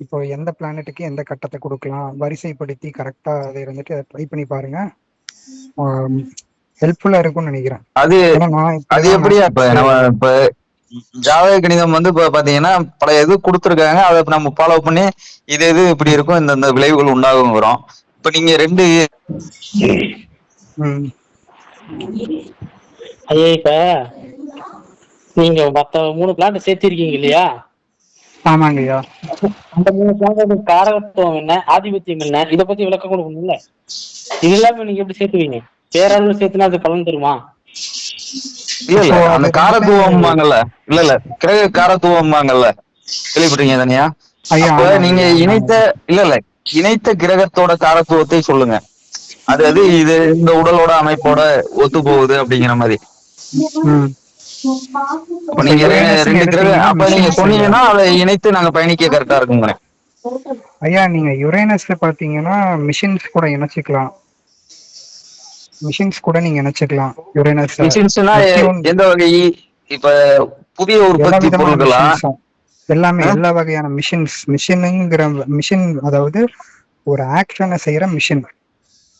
இப்போ எந்த பிளானட்டுக்கு எந்த கட்டத்தை கொடுக்கலாம்? வரிசைப்படுத்தி கரெக்டா அதை இருந்துட்டு ட்ரை பண்ணி பாருங்க. ஹெல்ப்ஃபுல்லா இருக்கும்னு நினைக்கிறேன். அது அது எப்படியா இப்ப நம்ம இப்ப ஜாதக கணிதம் வந்து இப்ப பாத்தீங்கன்னா பல இது கொடுத்துருக்காங்க. அதை இப்ப நம்ம ஃபாலோ பண்ணி இது இது இப்படி இருக்கும் இந்த இந்த விளைவுகள் உண்டாகுங்கிறோம் இப்ப நீங்க ரெண்டு ம், ஐயா இப்ப நீங்க மத்த மூணு பிளான் சேர்த்திருக்கீங்க இல்லையா? ஆமாங்க ஐயா அந்த மூணு பிளானோட காரகத்துவம் என்ன ஆதிபத்தியம் என்ன? இத பத்தி விளக்கம் கொடுக்கணும்ல? இது இல்லாம நீங்க எப்படி சேர்த்துவீங்க? பேரளவு சேர்த்துனா அது பலன் தருமா? இல்ல அந்த அது காரத்துவம்பாங்கல்ல. இல்ல இல்ல. கிரக காரத்துவம்பாங்கல்ல. கேள்விப்பட்டீங்க தனியா? அப்ப நீங்க இணைத்த இல்ல இல்ல. இணைத்த கிரகத்தோட காரத்துவத்தை சொல்லுங்க. அது அது இது இந்த உடலோட அமைப்போட ஒத்து போகுது அப்படிங்கிற மாதிரி. நீங்க ரெண்டு எடுத்தீங்கன்னா அப்ப நீங்க machines சொன்னீங்கன்னா அதை இணைத்து நாங்க பயணிக்க கரெக்டா இருக்குங்க ஐயா நீங்க யுரேனஸ்ல பாத்தீங்கன்னா மிஷின்ஸ் கூட இணைச்சிக்கலாம். மிஷின்ஸ் கூட நீங்க இணைச்சிக்கலாம் யுரேனஸ் மிஷின்ஸ்னா எந்த வகை? இப்ப புதிய உற்பத்தி பொருட்களா எல்லாமே? எல்லா வகையான மிஷின்ஸ் மிஷினுங்கிற மிஷின் அதாவது ஒரு ஆக்ஷனை செய்யற மிஷின்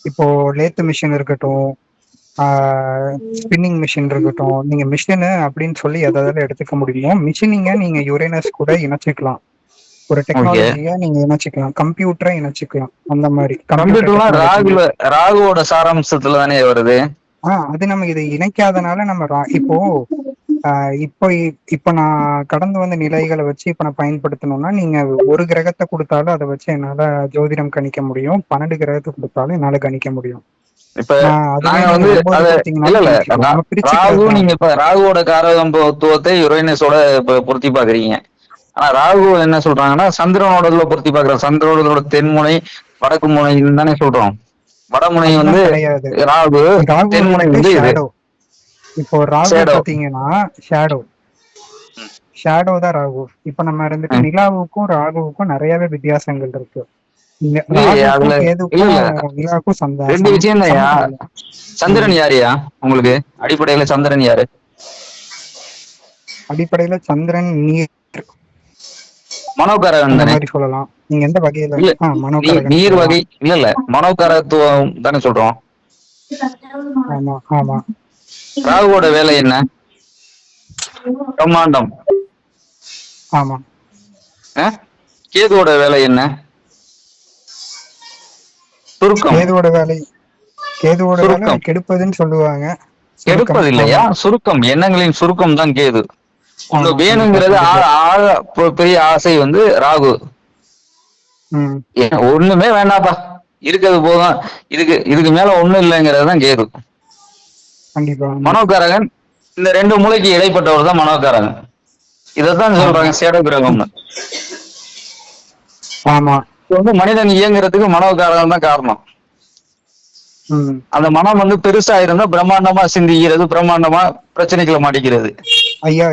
இப்போ லேத்து மிஷின் இருக்கட்டும் ஸ்பின்னிங் மிஷின் இருக்கட்டும். நீங்க மிஷினு அப்படின்னு சொல்லி எதாவது எடுத்துக்க முடியுமோ மிஷினிங்க நீங்க யுரேனஸ் கூட இணைச்சிக்கலாம். ஒரு டெக்னாலஜியை நீங்க இணைச்சிக்கலாம். கம்ப்யூட்டரை இணைச்சிக்கலாம். அந்த மாதிரி. கம்ப்யூட்டர்லாம். ராகுல ராகுவோட சாராம்சத்துல தானே வருது? ஆ அது நம்ம இதை இணைக்காதனால நம்ம இப்போ ஆஹ் இப்போ இப்போ நான் கடந்து வந்த நிலைகளை வச்சு இப்ப நான் பயன்படுத்தணும்னா நீங்க ஒரு கிரகத்தை கொடுத்தாலும் அதை வச்சு என்னால ஜோதிடம் கணிக்க முடியும். பன்னெண்டு கிரகத்தை கொடுத்தாலும் என்னால கணிக்க முடியும். இப்ப நாங்க வந்து இல்ல இல்ல. ராகு. நீங்க இப்ப ராகுவோட காரகத்துவத்தை யுரேனஸோட பொருத்தி பாக்குறீங்க ஆனா ராகு என்ன சொல்றாங்கன்னா சந்திரனோட பொருத்தி பாக்குறோம் சந்திரனோட தென்முனை வடக்கு முனை தானே சொல்றோம். வடமுனை வந்து ராகு தென்முனை வந்து இது. இப்போ ராகு. பாத்தீங்கன்னா ஷேடோ ஷேடோ தான் ராகு. இப்ப நம்ம இருந்துட்டு. நிலாவுக்கும் ராகுவுக்கும் நிறையவே வித்தியாசங்கள் இருக்கு. ரெண்டு விஷயம். சந்திரன் யாருயா உங்களுக்கு? அடிப்படையில சந்திரன் யாரு? அடிப்படையில சந்திரன் நீர் மனோகாரகன் மாதிரி சொல்லலாம். நீங்க எந்த வகையில நீர். வகை இல்ல இல்ல. மனோகாரத்துவம் தானே சொல்றோம். ஆமா ஆமா. ராகுவோட வேலை என்ன? பிரம்மாண்டம். ஆமா? கேதுவோட வேலை என்ன? சுருக்கம். கேதுவோட வேலை கேதுவோட வேலை. கெடுப்பதுன்னு சொல்லுவாங்க. எடுப்பது இல்லையா சுருக்கம். எண்ணங்களின் சுருக்கம் தான் கேது. உங்க. வேணுங்கிறது ஆ- ஆ- பெ- பெரிய ஆசை வந்து ராகு. ஒண்ணுமே வேண்டாப்பா. இருக்கிறது போதும். இதுக்கு இதுக்கு மேல ஒண்ணும் இல்லைங்கிறது தான் கேது. மனோகாரகன் இந்த ரெண்டு மூளைக்கு இடைப்பட்டவர் தான் மனோகாரகன். இதைத்தான் சொல்றாங்க சேட கிரகம்னு. ஆமா. இது வந்து மனிதன் இயங்குறதுக்கு மனோகாரகம் தான் காரணம். அந்த மனம் வந்து பெருசா இருந்தா பிரம்மாண்டமா சிந்திக்கிறது பிரம்மாண்டமா பிரச்சனைகளை மாட்டிக்கிறது. ஐயா.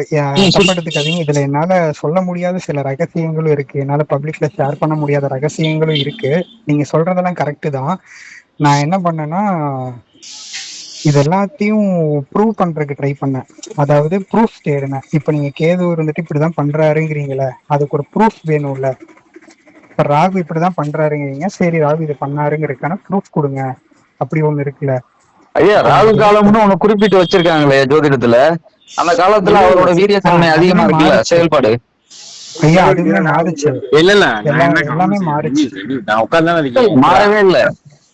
தப்பெடுத்துக்காதீங்க இதுல என்னால சொல்ல முடியாத சில ரகசியங்களும் இருக்கு. என்னால பப்ளிக்ல ஷேர் பண்ண முடியாத ரகசியங்களும் இருக்கு. நீங்க சொல்றதெல்லாம் கரெக்ட் தான். நான் என்ன பண்ணேன்னா இது எல்லாத்தையும் ப்ரூவ் பண்றதுக்கு ட்ரை பண்ணேன். அதாவது ப்ரூஃப் தேடினேன். இப்ப நீங்க கேது இருந்துட்டு இப்படிதான் பண்றாருங்கிறீங்களே அதுக்கு ஒரு ப்ரூஃப் வேணும்ல. இப்ப ராகு இப்படிதான் பண்றாருங்கிறீங்க சரி ராகு இது பண்ணாருங்கிறதுக்கான ப்ரூஃப் கொடுங்க. அப்படி ஒண்ணு இருக்குல்ல. ஐயா ராகு காலம்னு ஒண்ணு குறிப்பிட்டு வச்சிருக்காங்களே ஜோதிடத்துல. அந்த காலத்துல அவரோட வீரியத்தன்மை அதிகமா இருக்குல்ல. செயல்பாடு? ஐயா அதுவே மாறுச்சு. இல்ல இல்ல எல்லாமே. மாறுச்சு. மாறவே இல்ல.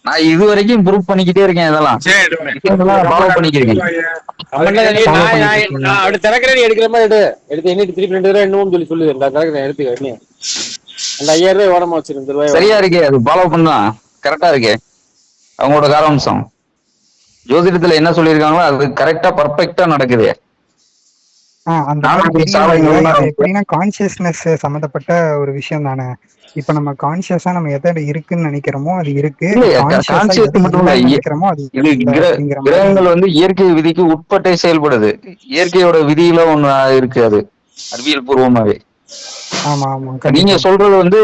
நான் இது வரைக்கும் ப்ரூவ் பண்ணிக்கிட்டே இருக்கேன் இதெல்லாம். ஃபாலோ நீ. நான் அப்படி திறக்கிறேன் நீ எடுக்கிற மாதிரி எடு. எடுத்து என்ன திருப்பி ரெண்டு ரூபாய் என்னமோ சொல்லி சொல்லு. நான் திறக்கிறேன் எடுத்துக்க என்ன? அந்த ஐயாயிரம் ரூபாய் ஓரமா வச்சிரு இந்த ரூபாய் சரியா இருக்கே அது ஃபாலோ பண்ணா. கரெக்டா இருக்கே. அவங்களோட காரவம்சம். ஜோதிடத்துல என்ன சொல்லியிருக்காங்களோ அது கரெக்டா பர்ஃபெக்டா நடக்குது. எப்படின்னா கான்சியஸ்னஸ் சம்பந்தப்பட்ட ஒரு விஷயம் தானே. இப்ப நம்ம கான்சியஸா நம்ம எதை இருக்குன்னு நினைக்கிறோமோ அது இருக்கு. நினைக்கிறோமோ அது கிரகங்கள் வந்து இயற்கை விதிக்கு உட்பட்டே செயல்படுது. இயற்கையோட விதியில ஒண்ணு இருக்கு அது. அறிவியல் பூர்வமாவே. நீங்க சொல்றது வந்து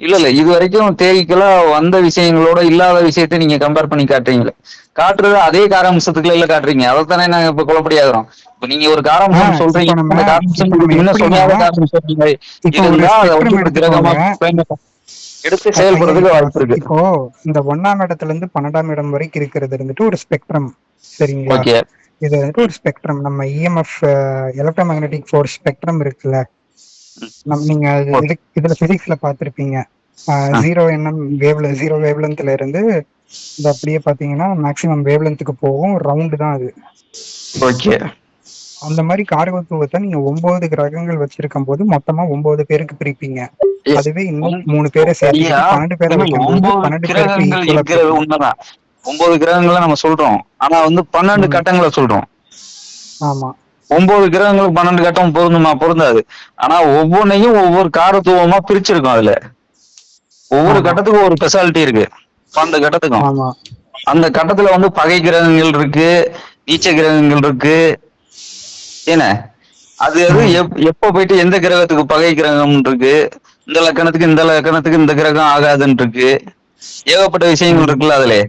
இல்ல இல்ல இது வரைக்கும் தேய்க்கெல்லாம் வந்த விஷயங்களோட இல்லாத விஷயத்த நீங்க கம்பேர் பண்ணி காட்டுறீங்களே. காட்டுறது அதே காராம்சத்துக்குள்ள இல்ல காட்டுறீங்க. அதைத்தானே நாங்க இப்ப குழப்படியாகிறோம் இப்ப நீங்க ஒரு ஆ, காராம்சம் சொல்றீங்க. அந்த காராம்சம் சொல்லாத காரணம் அதை வந்து கிரகமா எடுத்து செயல்படுறதுக்கு வாய்ப்பு இருக்கு. இப்போ இந்த ஒன்னாம் இடத்துல இருந்து பன்னெண்டாம் இடம் வரைக்கும் இருக்கிறது இருந்துட்டு ஒரு ஸ்பெக்ட்ரம் சரிங்களா? ஓகே. இது வந்துட்டு ஒரு ஸ்பெக்ட்ரம். நம்ம இஎம்எஃப் எலக்ட்ரோமேக்னெட்டிக் ஃபோர்ஸ் ஸ்பெக்ட்ரம் இருக்குல்ல. நம் நீங்க இதுல பிசிக்ஸ்ல பார்த்திருப்பீங்க. ஆ. ஜீரோ என்எம் வேவ்ல ஜீரோ வேவ்லென்த்ல இருந்து இது அப்படியே பாத்தீங்கன்னா மேக்ஸிமம் வேவ்லென்த்துக்கு போகும். ரவுண்டு தான் அது. ஓகே. அந்த மாதிரி காரகத்துவத்தை நீங்க ஒன்பது கிரகங்கள் வச்சிருக்கும் போது மொத்தமா ஒன்பது பேருக்கு பிரிப்பீங்க. அதுவே இன்னும் மூணு பேரை சேர்த்து பன்னெண்டு பேரை ஒன்பது பன்னெண்டு பேருக்கு ஒன்பது கிரகங்களை நம்ம சொல்றோம். ஆனா வந்து பன்னெண்டு. கட்டங்களை சொல்றோம். ஆமா. ஒன்பது கிரகங்களுக்கு பன்னெண்டு கட்டம் பொருந்துமா? பொருந்தாது. ஆனா ஒவ்வொன்னையும் ஒவ்வொரு காரத்துவமா பிரிச்சிருக்கோம் அதுல. ஒவ்வொரு. கட்டத்துக்கும் ஒரு ஸ்பெஷாலிட்டி இருக்கு. பன்னெண்டு கட்டத்துக்கும். அந்த கட்டத்துல வந்து பகை கிரகங்கள் இருக்கு நீச்ச கிரகங்கள் இருக்கு. என்ன? அது அது எப்- எப்ப போயிட்டு எந்த கிரகத்துக்கு பகை கிரகம் இருக்கு? இந்த லக்கணத்துக்கு இந்த லக்கணத்துக்கு இந்த கிரகம் ஆகாதுன்னு இருக்கு ஏகப்பட்ட விஷயங்கள் இருக்குல்ல அதுல.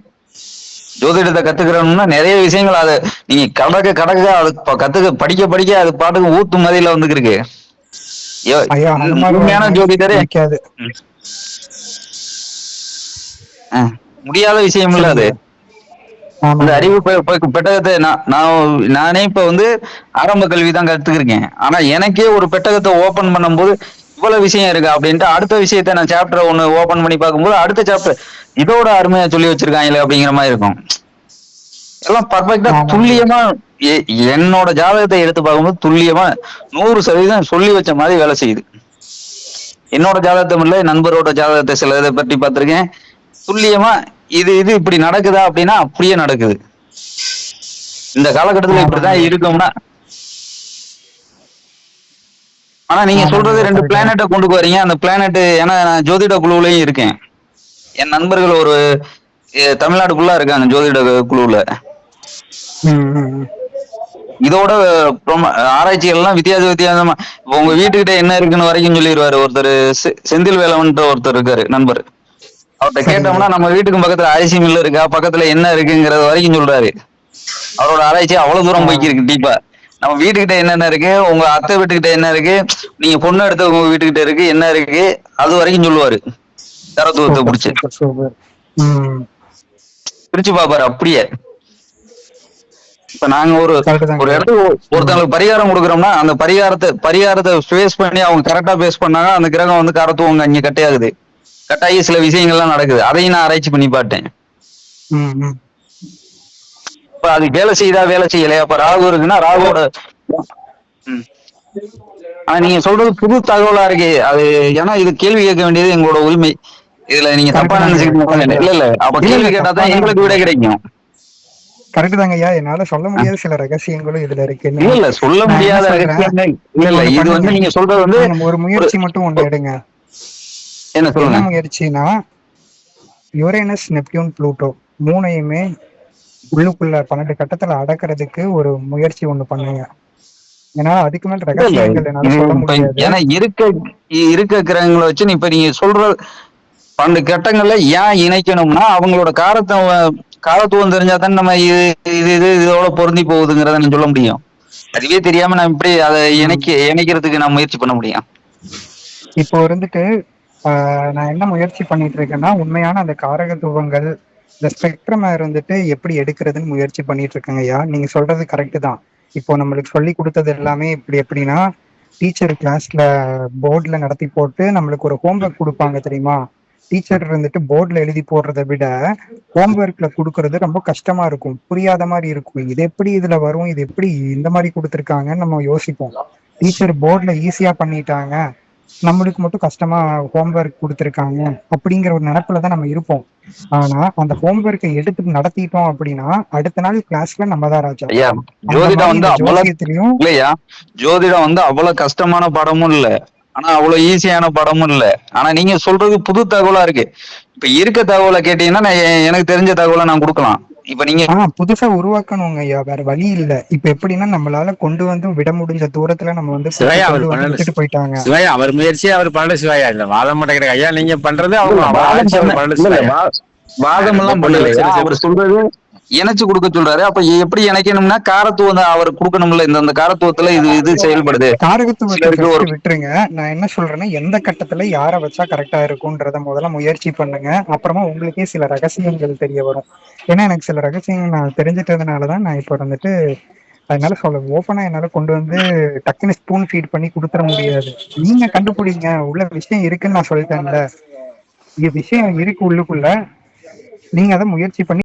ஜோதிடத்தை கத்துக்கிறோம்னா நிறைய விஷயங்கள் அது நீங்க கடக்க கடக்க அது கத்துக்க படிக்க படிக்க அது பாட்டுக்கு ஊத்து மதியில வந்துருக்கு உண்மையான ஜோதிடரே. முடியாத விஷயம் இல்ல அது. இந்த அறிவு பெட்டகத்தை நான் நான் நானே இப்ப வந்து ஆரம்ப கல்வி தான் கத்துக்கிருக்கேன். ஆனா எனக்கே ஒரு பெட்டகத்தை ஓபன் பண்ணும்போது இவ்வளவு விஷயம் இருக்கு அப்படின்ட்டு அடுத்த விஷயத்த நான் சாப்டர் ஒண்ணு ஓபன் பண்ணி பார்க்கும்போது அடுத்த சாப்டர் இதோட அருமையா சொல்லி வச்சிருக்காங்களே அப்படிங்கிற மாதிரி இருக்கும். எல்லாம் பர்ஃபெக்டா. துல்லியமா என்னோட ஜாதகத்தை எடுத்து பார்க்கும்போது துல்லியமா நூறு சதவீதம் சொல்லி வச்ச மாதிரி வேலை செய்யுது. என்னோட ஜாதகத்தை இல்ல நண்பரோட ஜாதகத்தை சில இதை பற்றி பார்த்திருக்கேன். துல்லியமா இது இது இப்படி நடக்குதா அப்படின்னா அப்படியே நடக்குது. இந்த காலகட்டத்துல இப்படிதான் இருக்கும்னா ஆனா நீங்க சொல்றது ரெண்டு. பிளானட்டை கொண்டு வரீங்க அந்த பிளானட் ஏன்னா நான் ஜோதிட குழுவுலயும் இருக்கேன். என் நண்பர்கள் ஒரு எ, தமிழ்நாடு ஃபுல்லா இருக்காங்க ஜோதிட குழுவுல. இதோட பிரம- ஆராய்ச்சிகள்லாம் வித்தியாச வித்தியாசமா இப்ப உங்க வீட்டுக்கிட்ட என்ன இருக்குன்னு வரைக்கும் சொல்லிடுவாரு ஒருத்தர் செந்தில் வேலவன்ட்டு ஒருத்தர் இருக்காரு நண்பர். அவர்கிட்ட. கேட்டோம்னா நம்ம வீட்டுக்கு பக்கத்துல அரிசி மில் இருக்கா பக்கத்துல என்ன இருக்குங்கிறது வரைக்கும் சொல்றாரு. அவரோட ஆராய்ச்சி அவ்வளவு தூரம் போய்க்கிருக்கு டீப்பா நம்ம வீட்டுக்கிட்ட என்னென்ன இருக்கு? உங்க அத்தை வீட்டுக்கிட்ட என்ன இருக்கு? நீங்க பொண்ணு எடுத்த உங்க வீட்டுக்கிட்ட இருக்கு என்ன இருக்கு? அது வரைக்கும் சொல்லுவாரு. தரத்துவத்தை பிடிச்சு. பிரிச்சு பாப்பாரு அப்படியே. இப்ப நாங்க ஒரு. ஒரு இடத்துக்கு ஒரு- ஒருத்தங்களுக்கு பரிகாரம் கொடுக்குறோம்னா அந்த பரிகாரத்தை பரிகாரத்தை பேஸ் பண்ணி அவங்க கரெக்டா பேஸ் பண்ணாங்க அந்த கிரகம் வந்து கரத்துவம் அங்க கட்டையாகுது. கட்டாயி சில விஷயங்கள்லாம் நடக்குது. அதையும் நான் ஆராய்ச்சி பண்ணி பார்த்தேன். இப்ப அது வேலை செய்யுதா வேலை செய்யலையா? அப்ப ராகு இருக்குன்னா ராகுவோட. ஆனா நீங்க சொல்றது புது தகவலா இருக்கு. அது ஏன்னா இது கேள்வி கேட்க வேண்டியது எங்களோட உரிமை. இதுல நீங்க தப்பா. நினைச்சுக்கீங்க இல்ல இல்ல. அப்ப கேள்வி இல்ல, கேட்டா தப்பா தான் எங்களுக்கு விட. கிடைக்கும். கரெக்ட் தாங்க ஐயா. என்னால சொல்ல முடியாத சில ரகசியங்களும் இதுல இருக்கு. இல்ல இல்ல. சொல்ல முடியாத? ரகசியங்கள் இல்ல இல்ல இது வந்து. நீங்க சொல்றது வந்து ஒரு முயற்சி மட்டும் ஒண்ணு எடுங்க. என்ன என்ன சொல்லுங்க முயற்சினா யுரேனஸ் நெப்டியூன் ப்ளூட்டோ மூணையுமே உள்ளுக்குள்ள பன்னெண்டு கட்டத்துல அடக்கிறதுக்கு ஒரு முயற்சி ஒண்ணு பண்ணுங்க. ஏன்னா அதுக்கு மேல. ரகசியங்கள் ஏன்னா இருக்க இருக்க கிரகங்களை வச்சு இப்ப நீங்க சொல்ற பன்னெண்டு கட்டங்கள்ல ஏன் இணைக்கணும்னா அவங்களோட காரத்தை காரத்துவம் தெரிஞ்சா தான் நம்ம இது இது இது இதோட பொருந்தி போகுதுங்கிறத நான் சொல்ல முடியும். அதுவே தெரியாம நான் இப்படி அதை இணைக்க இணைக்கிறதுக்கு நான் முயற்சி பண்ண முடியும். இப்போ இருந்துட்டு ஆஹ், நான் என்ன முயற்சி பண்ணிட்டு இருக்கேன்னா உண்மையான அந்த காரகத்துவங்கள் இந்த ஸ்பெக்ட்ரம் வந்துட்டு எப்படி எடுக்கிறதுன்னு முயற்சி பண்ணிட்டு இருக்காங்க ஐயா. நீங்க சொல்றது கரெக்டு தான். இப்போ நம்மளுக்கு சொல்லி கொடுத்தது எல்லாமே இப்படி எப்படின்னா டீச்சர் கிளாஸ்ல போர்டில் நடத்தி போட்டு நம்மளுக்கு ஒரு ஹோம்ஒர்க் கொடுப்பாங்க தெரியுமா? டீச்சர் இருந்துட்டு போர்டில் எழுதி போடுறதை விட ஹோம்ஒர்க்ல கொடுக்கறது ரொம்ப கஷ்டமா இருக்கும். புரியாத மாதிரி இருக்கும். இது எப்படி இதுல வரும்? இது எப்படி இந்த மாதிரி கொடுத்துருக்காங்கன்னு நம்ம யோசிப்போம். டீச்சர் போர்டில் ஈஸியா பண்ணிட்டாங்க. நம்மளுக்கு மட்டும் கஷ்டமா ஹோம்ஒர்க் கொடுத்துருக்காங்க அப்படிங்கிற ஒரு நினைப்புல தான் நம்ம இருப்போம். ஆனா அந்த ஹோம்ஒர்க்கை எடுத்து நடத்திட்டோம் அப்படின்னா அடுத்த நாள் கிளாஸ்ல நம்ம தான் ராஜா. ஜோதிடம் மாதிரி வந்து அவ்வளவு இல்லையா? ஜோதிடம் வந்து அவ்வளவு கஷ்டமான படமும் இல்ல. ஆனா அவ்வளவு ஈஸியான படமும் இல்ல. ஆனா நீங்க சொல்றது புது தகவலா இருக்கு. இப்ப இருக்க தகவலை கேட்டீங்கன்னா எனக்கு தெரிஞ்ச தகவலை நான் கொடுக்கலாம். இப்ப நீங்க ஆ புதுசா உருவாக்கணுங்க ஐயா. வேற வழி இல்ல. இப்ப எப்படின்னா நம்மளால கொண்டு வந்து விட முடிஞ்ச தூரத்துல நம்ம வந்து சிவாயா, அவர். விட்டுட்டு போயிட்டாங்க. சிவாயா அவர் முயற்சி அவர் பண்ணல சிவாயா. இல்ல வாதம் மட்டும் கிடையாது. ஐயா நீங்க பண்றது அவங்க வாதம் எல்லாம் பண்ணல. அவர் சொல்றது இணைச்சு கொடுக்க சொல்றாரு. அப்ப எப்படி இணைக்கணும்னா காரத்துவம் தான் அவர் கொடுக்கணும்ல. இந்த அந்த காரத்துவத்துல இது இது செயல்படுது. ஒரு- விட்டுருங்க. நான் என்ன சொல்றேன்னா எந்த கட்டத்துல யார வச்சா கரெக்டா இருக்கும்ன்றத முதல்ல முயற்சி பண்ணுங்க. அப்புறமா உங்களுக்கே சில ரகசியங்கள் தெரிய வரும். ஏன்னா எனக்கு சில ரகசியங்கள் நான் தெரிஞ்சிட்டதுனாலதான் நான் இப்போ வந்துட்டு அதனால சொல்ல ஓப்பனா என்னால கொண்டு வந்து டக்குன்னு ஸ்பூன் ஃபீட் பண்ணி கொடுத்துட முடியாது. நீங்க கண்டுபிடிங்க. உள்ள விஷயம் இருக்குன்னு நான் சொல்லிட்டேன்ல. இது விஷயம் இருக்கு உள்ளுக்குள்ள. நீங்க அதை முயற்சி பண்ணி